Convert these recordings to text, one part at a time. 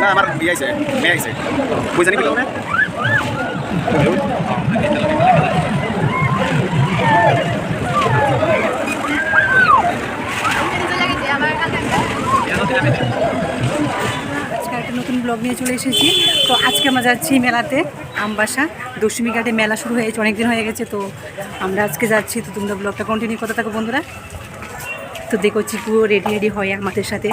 না, আমার বিয়ে মেয়ে নতুন ব্লগ নিয়ে চলে এসেছি। তো আজকে আমরা যাচ্ছি মেলাতে, আমবাসা। দশমী ঘাটে মেলা শুরু হয়েছে অনেক দিন হয়ে গেছে, তো আমরা আজকে যাচ্ছি। তো তোমরা ব্লগটা কন্টিনিউ করতে থাকো বন্ধুরা। তো দেখো, চিকু রেডি রেডি হয় আমাদের সাথে।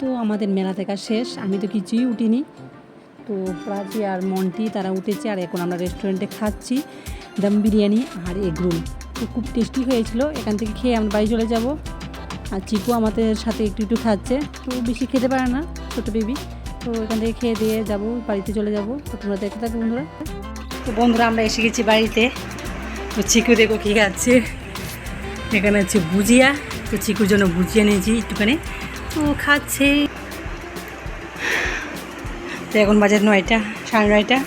তো আমাদের মেলা দেখা শেষ। আমি তো কিছুই উঠিনি। তো প্রাচী আর মন্টি, তারা উঠেছে আর এখন আমরা রেস্টুরেন্টে খাচ্ছি। দম বিরিয়ানি আর এগ রোল। তো খুব টেস্টি হয়েছিল। এখান থেকে খেয়ে আমরা বাড়ি চলে যাব। আর চিকু আমাদের সাথে একটু একটু খাচ্ছে। তো বেশি খেতে পারে না, ছোটো বেবি তো এখান থেকে খেয়ে দিয়ে যাব, বাড়িতে চলে যাব। তো তোমরা দেখতে থাকো বন্ধুরা। তো বন্ধুরা, আমরা এসে গেছি বাড়িতে। তো চিকু দেখো কী খাচ্ছে। এখানে হচ্ছে ভুজিয়া। তো চিকুর জন্য ভুজিয়া নিয়েছি একটুখানি। তো খাচ্ছে। তো এখন বাজার নয়টা, সাড়ে নয়টা।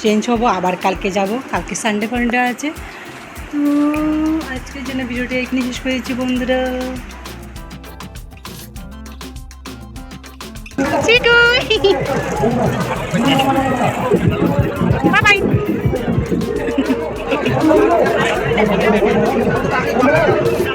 চেঞ্জ হব, আবার কালকে যাব। কালকে সানডে ফান্ডে আছে। তো আজকের জন্য ভিডিওটি এখানে শেষ করেছি বন্ধুরা। বাই বাই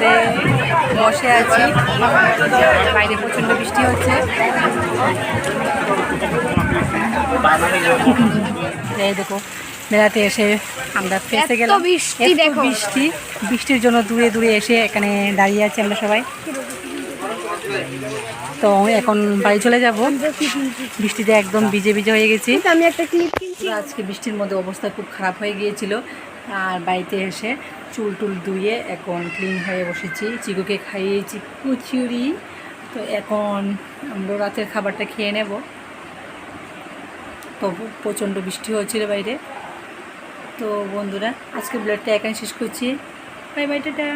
বাই বসে আছি। বাইরে প্রচণ্ড বৃষ্টি হচ্ছে। এই দেখো মেলাতে এসে আমরা ফেসে গেলাম। বৃষ্টি এত দেখো। বৃষ্টি। বৃষ্টির জন্য দূরে দূরে এসে এখানে দাঁড়িয়ে আছি আমরা সবাই। তো এখন বাড়ি চলে যাব। বৃষ্টিতে একদম ভিজে ভিজে হয়ে গেছি। আমি একটা ক্লিপ আজকে বৃষ্টির মধ্যে অবস্থা খুব খারাপ হয়ে গিয়েছিল। আর বাড়িতে এসে চুল টুল ধুয়ে এখন ক্লিন হয়ে বসেছি। চিকুকে খাইয়েছি কুচুরি। তো এখন আমরা রাতের খাবারটা খেয়ে নেব। তো প্রচণ্ড বৃষ্টি হচ্ছিল বাইরে। তো বন্ধুরা, আজকে ব্লাডটা এখানে শেষ করছি। Bye bye, tata.